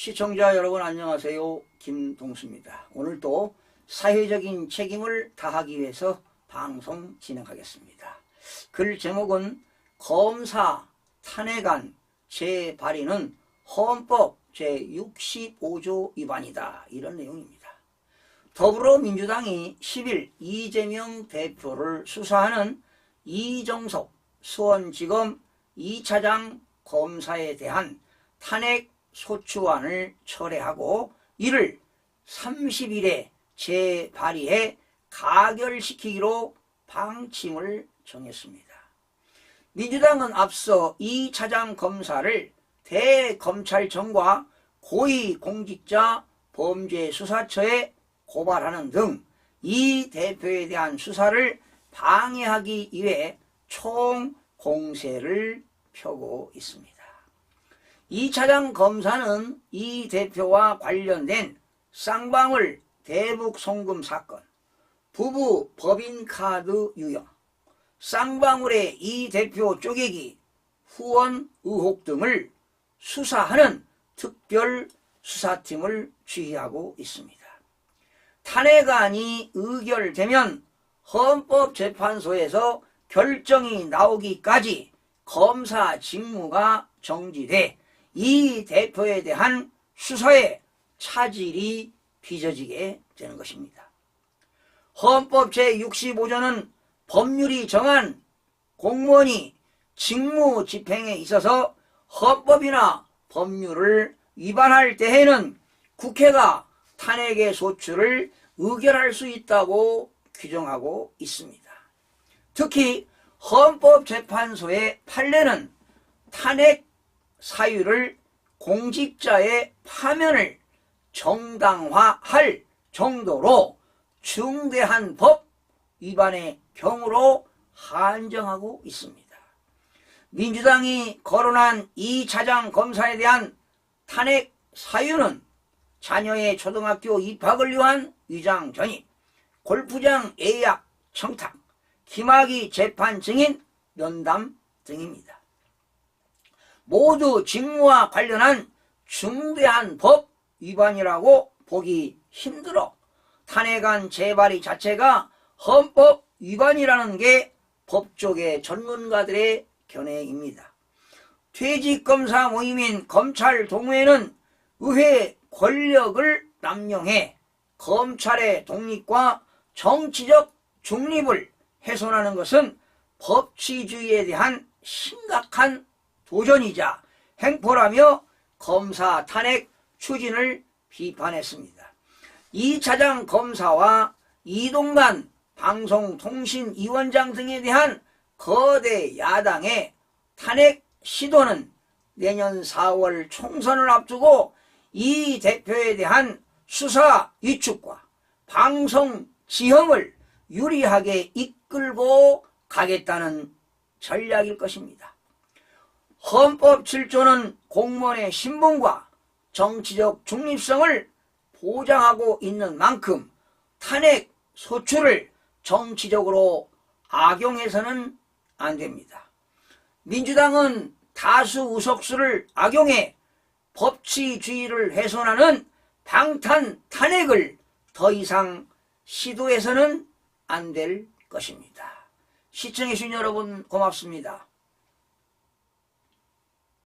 시청자 여러분 안녕하세요. 김동수입니다. 오늘 또 사회적인 책임을 다하기 위해서 방송 진행하겠습니다. 글 제목은 검사 탄핵안 재발의는 헌법 제65조 위반이다. 이런 내용입니다. 더불어민주당이 10일 이재명 대표를 수사하는 이정석 수원지검 2차장 검사에 대한 탄핵 소추안을 철회하고 이를 30일에 재발의해 가결시키기로 방침을 정했습니다. 민주당은 앞서 이 차장 검사를 대검찰청과 고위공직자 범죄수사처에 고발하는 등 이 대표에 대한 수사를 방해하기 위해 총 공세를 펴고 있습니다. 이 차장 검사는 이 대표와 관련된 쌍방울 대북 송금 사건, 부부 법인카드 유형, 쌍방울의 이 대표 쪼개기, 후원 의혹 등을 수사하는 특별 수사팀을 지휘하고 있습니다. 탄핵안이 의결되면 헌법재판소에서 결정이 나오기까지 검사 직무가 정지돼 이 대표에 대한 수사에 차질이 빚어지게 되는 것입니다. 헌법 제65조는 법률이 정한 공무원이 직무 집행에 있어서 헌법이나 법률을 위반할 때에는 국회가 탄핵의 소추를 의결할 수 있다고 규정하고 있습니다. 특히 헌법재판소의 판례는 탄핵 사유를 공직자의 파면을 정당화할 정도로 중대한 법 위반의 경우로 한정하고 있습니다. 민주당이 거론한 이 차장 검사에 대한 탄핵 사유는 자녀의 초등학교 입학을 위한 위장 전입, 골프장 예약 청탁, 김학의 재판 증인 면담 등입니다. 모두 직무와 관련한 중대한 법 위반이라고 보기 힘들어 탄핵안 재발의 자체가 헌법 위반이라는 게 법조계 전문가들의 견해입니다. 퇴직검사 모임인 검찰 동호회는 의회 권력을 남용해 검찰의 독립과 정치적 중립을 훼손하는 것은 법치주의에 대한 심각한 도전이자 행포라며 검사 탄핵 추진을 비판했습니다. 이 차장 검사와 이동관 방송통신위원장 등에 대한 거대 야당의 탄핵 시도는 내년 4월 총선을 앞두고 이 대표에 대한 수사 위축과 방송 지형을 유리하게 이끌고 가겠다는 전략일 것입니다. 헌법 7조는 공무원의 신분과 정치적 중립성을 보장하고 있는 만큼 탄핵 소추를 정치적으로 악용해서는 안 됩니다. 민주당은 다수 의석수를 악용해 법치주의를 훼손하는 방탄 탄핵을 더 이상 시도해서는 안 될 것입니다. 시청해주신 여러분 고맙습니다.